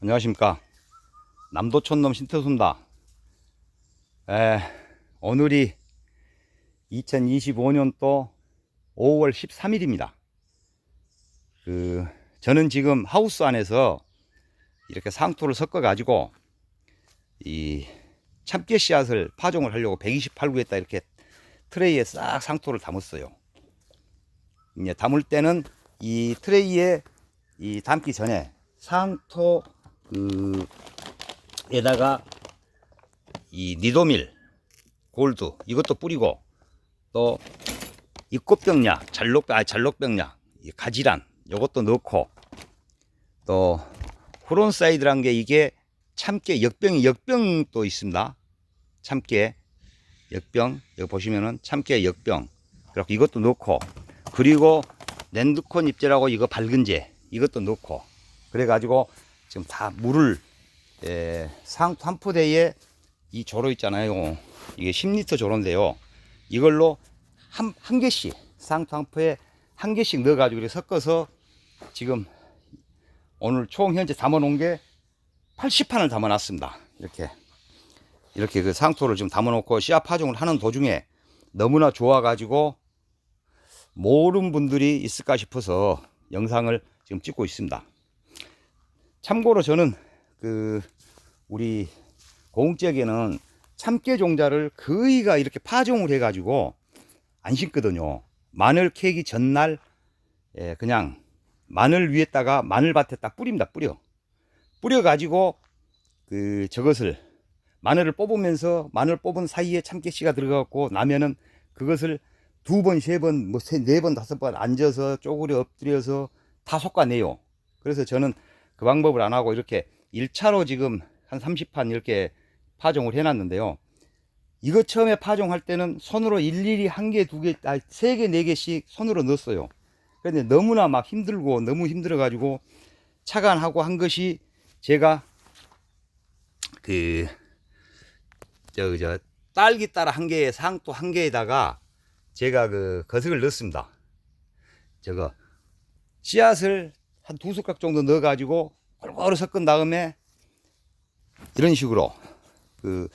안녕하십니까. 남도촌놈 신태수입니다. 에, 오늘이 2025년도 5월 13일입니다. 그, 저는 지금 하우스 안에서 이렇게 상토를 섞어 가지고 이 참깨 씨앗을 파종을 하려고 128구에다 이렇게 트레이에 싹 상토를 담았어요. 이제 담을 때는 이 트레이에 이 담기 전에 상토 그 에다가 이 니도밀 골드 이것도 뿌리고 또 이 꽃병약 잘록 아 잘록병약 이 가지란 요것도 넣고 또 후론사이드란 게 이게 참깨 역병이 역병도 있습니다. 참깨 역병 여기 보시면은 참깨 역병 그리고 이것도 넣고 그리고 랜드콘 잎제라고 이거 밝은제 이것도 넣고 그래가지고 지금 다 물을 에, 상토 한 푸대에 이 조로 있잖아요. 이게 10리터 조로인데요. 이걸로 한, 한 개씩 푸에 한 개씩 넣어가지고 이렇게 섞어서 지금 오늘 총 현재 담아놓은 게 80판을 담아놨습니다. 이렇게 이렇게 그 상토를 지금 담아놓고 씨앗 파종을 하는 도중에 너무나 좋아가지고 모르는 분들이 있을까 싶어서 영상을 지금 찍고 있습니다. 참고로 저는 그 우리 고흥 지역에는 참깨 종자를 거의가 이렇게 파종을 해가지고 안 심거든요. 마늘 캐기 전날 예, 그냥 마늘 위에다가 마늘밭에 딱 뿌립니다. 뿌려 뿌려 가지고 그 저것을 마늘을 뽑으면서 마늘 뽑은 사이에 참깨 씨가 들어가고 나면은 그것을 두 번, 세 번, 뭐네 번, 다섯 번 앉아서 쪼그려 엎드려서 다 솎아내요. 그래서 저는 그 방법을 안 하고 이렇게 1차로 지금 한 30판 이렇게 파종을 해놨는데요. 이거 처음에 파종할 때는 손으로 일일이 한 개, 두 개, 아, 세 개, 네 개씩 손으로 넣었어요. 근데 너무나 막 힘들고 너무 힘들어가지고 차관하고 한 것이 제가 그, 저, 저, 딸기 따라 한 개에 상또 한 개에다가 제가 그 거석을 넣습니다. 저거 씨앗을 한 두 숟가락 정도 넣어가지고 골고루 섞은 다음에 이런 식으로 그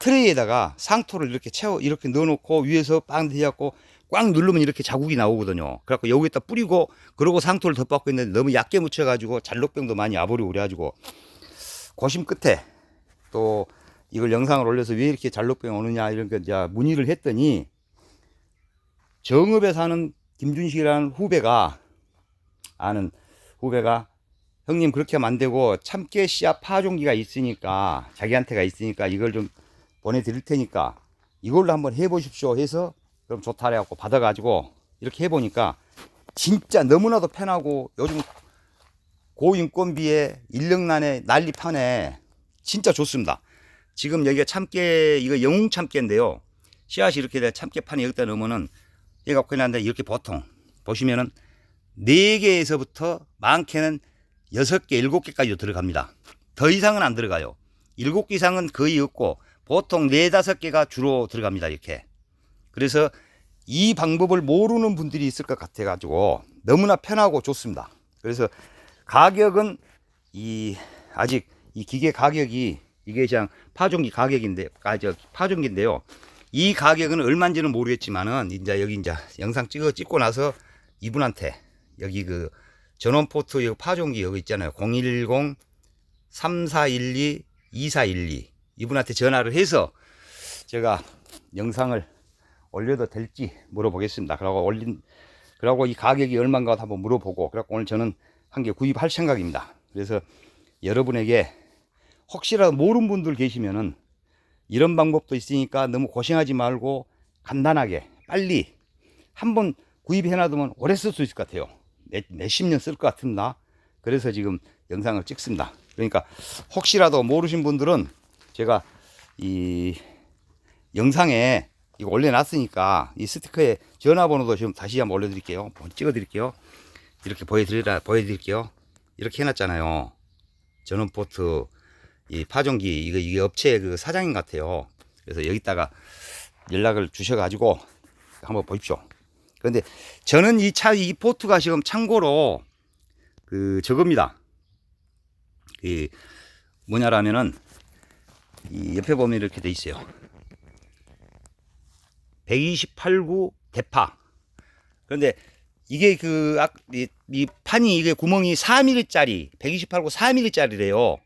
트레이에다가 상토를 이렇게 채워 이렇게 넣어놓고 위에서 빵 대갖고 꽉 누르면 이렇게 자국이 나오거든요. 그래갖고 여기다 뿌리고 그러고 상토를 덮받고 있는데 너무 얇게 묻혀가지고 잘록병도 많이 와버리고 그래가지고 고심 끝에 또 이걸 영상을 올려서 왜 이렇게 잘록병 오느냐 이런 거 이제 문의를 했더니 정읍에 사는 김준식이라는 후배가 아는 후배가 형님 그렇게 되고 참깨 씨앗 파종기가 있으니까 자기한테가 있으니까 이걸 좀 보내드릴 테니까 이걸로 한번 해보십시오 해서 그럼 좋다 해갖고 받아가지고 이렇게 해보니까 진짜 너무나도 편하고 요즘 고인건비에 인력난에 난리판에 진짜 좋습니다. 지금 여기가 참깨 이거 영웅 참깨인데요. 씨앗이 이렇게 돼 참깨판에 여기다 넣으면은 얘가 그냥 이렇게 보통 보시면은 네 개에서부터 많게는 여섯 개, 일곱 개까지 들어갑니다. 더 이상은 안 들어가요. 일곱 개 이상은 거의 없고 보통 네 다섯 개가 주로 들어갑니다. 이렇게. 그래서 이 방법을 모르는 분들이 있을 것 같아 가지고 너무나 편하고 좋습니다. 그래서 가격은 이 아직 이 기계 가격이 이게 그냥 파종기 가격인데 아저 파종기인데요. 이 가격은 얼마인지는 모르겠지만은 이제 여기 이제 영상 찍어 찍고 나서 이분한테 여기 그 전원 포트 여기 파종기 여기 있잖아요. 010 3412 2412 이분한테 전화를 해서 제가 영상을 올려도 될지 물어보겠습니다. 그러고 올린 그러고 이 가격이 얼마인가 한번 물어보고 그래고 오늘 저는 한 개 구입할 생각입니다. 그래서 여러분에게 혹시라도 모르는 분들 계시면은 이런 방법도 있으니까 너무 고생하지 말고 간단하게 빨리 한번 구입해 놔두면 오래 쓸 수 있을 것 같아요. 몇, 몇십 년 쓸 것 같습니다. 그래서 지금 영상을 찍습니다. 그러니까 혹시라도 모르신 분들은 제가 이 영상에 이거 올려놨으니까 이 스티커에 전화번호도 지금 다시 한번 올려드릴게요. 찍어드릴게요. 이렇게 보여드리라 보여드릴게요. 이렇게 해놨잖아요. 전원 포트 이 파종기 이거 이게 업체 그 사장님 같아요. 그래서 여기다가 연락을 주셔가지고 한번 보십시오. 그런데 저는 이 차 이 포트가 지금 참고로 그 저겁니다. 이 뭐냐라면은 이 옆에 보면 이렇게 돼 있어요. 128구 대파. 그런데 이게 그, 악- 이, 이 판이 이게 구멍이 4mm짜리, 128구 4mm짜리래요.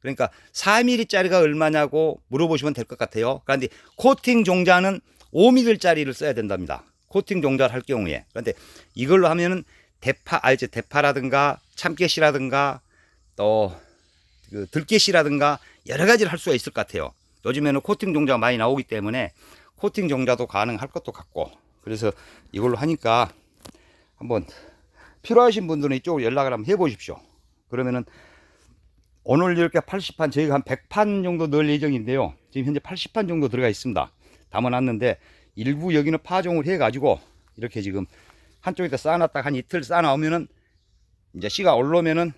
그러니까 4mm짜리가 얼마냐고 물어보시면 될 것 같아요. 그런데 코팅 종자는 5mm짜리를 써야 된답니다. 코팅 종자를 할 경우에. 그런데 이걸로 하면은 대파, 알지? 대파라든가 참깨씨라든가 또 그 들깨씨라든가 여러 가지를 할 수가 있을 것 같아요. 요즘에는 코팅 종자가 많이 나오기 때문에 코팅 종자도 가능할 것도 같고 그래서 이걸로 하니까 한번 필요하신 분들은 이쪽으로 연락을 한번 해보십시오. 그러면은 오늘 이렇게 80판 저희가 한 100판 정도 넣을 예정인데요. 지금 현재 80판 정도 들어가 있습니다. 담아놨는데 일부 여기는 파종을 해가지고 이렇게 지금 한쪽에다 쌓아놨다가 한 이틀 쌓아놓으면은 이제 씨가 올라오면은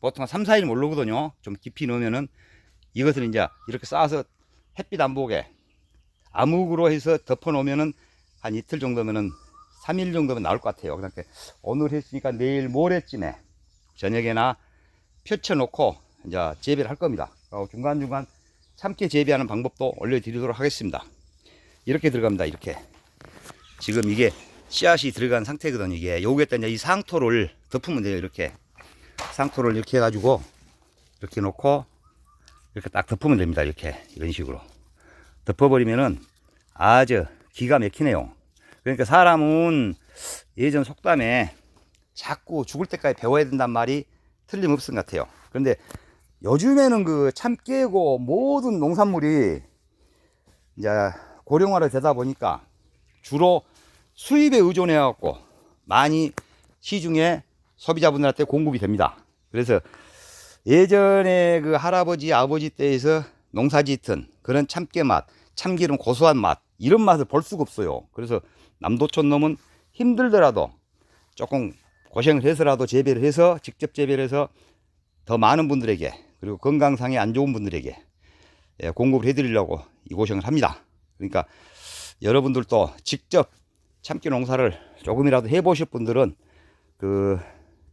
보통 한 3, 4일 올라오거든요. 좀 깊이 넣으면은 이것을 이제 이렇게 쌓아서 햇빛 안 보게 암흑으로 해서 덮어 놓으면은 한 이틀 정도면은 3일 정도면 나올 것 같아요. 그러니까 오늘 했으니까 내일 모레쯤에 저녁에나 펼쳐 놓고 이제 재배를 할 겁니다. 중간중간 참깨 재배하는 방법도 올려드리도록 하겠습니다. 이렇게 들어갑니다. 이렇게. 지금 이게 씨앗이 들어간 상태거든요. 이게 여기에다 이 상토를 덮으면 돼요. 이렇게. 상토를 이렇게 해가지고 이렇게 놓고 이렇게 딱 덮으면 됩니다. 이렇게. 이런 식으로. 덮어버리면은 아주 기가 막히네요. 그러니까 사람은 예전 속담에 자꾸 죽을 때까지 배워야 된단 말이 틀림없은 것 같아요. 그런데 요즘에는 그 참 깨고 모든 농산물이 이제 고령화가 되다 보니까 주로 수입에 의존해 갖고 많이 시중에 소비자분들한테 공급이 됩니다. 그래서 예전에 그 할아버지 아버지 때에서 농사 짓던 그런 참깨 맛, 참기름 고소한 맛 이런 맛을 볼 수가 없어요. 그래서 남도촌 놈은 힘들더라도 조금 고생을 해서라도 재배를 해서 직접 재배를 해서 더 많은 분들에게 그리고 건강상에 안 좋은 분들에게 예, 공급을 해드리려고 이 고생을 합니다. 그러니까 여러분들도 직접 참깨 농사를 조금이라도 해보실 분들은 그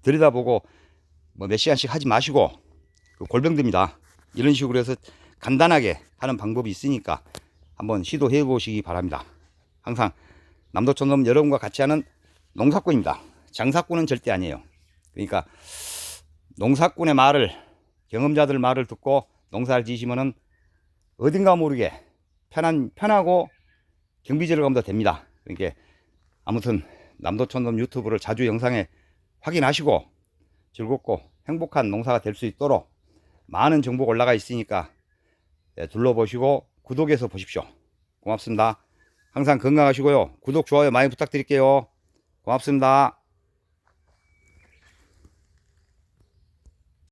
들여다보고 뭐 몇 시간씩 하지 마시고 그 골병듭니다. 이런 식으로 해서 간단하게 하는 방법이 있으니까 한번 시도해 보시기 바랍니다. 항상 남도촌놈 여러분과 같이 하는 농사꾼입니다. 장사꾼은 절대 아니에요. 그러니까 농사꾼의 말을 경험자들 말을 듣고 농사를 지시면은 어딘가 모르게 편한 편하고 경비지를 가면 됩니다. 그러니까 아무튼 남도촌놈 유튜브를 자주 영상에 확인하시고 즐겁고 행복한 농사가 될 수 있도록 많은 정보가 올라가 있으니까 예, 둘러보시고 구독해서 보십시오. 고맙습니다. 항상 건강하시고요. 구독, 좋아요 많이 부탁드릴게요. 고맙습니다.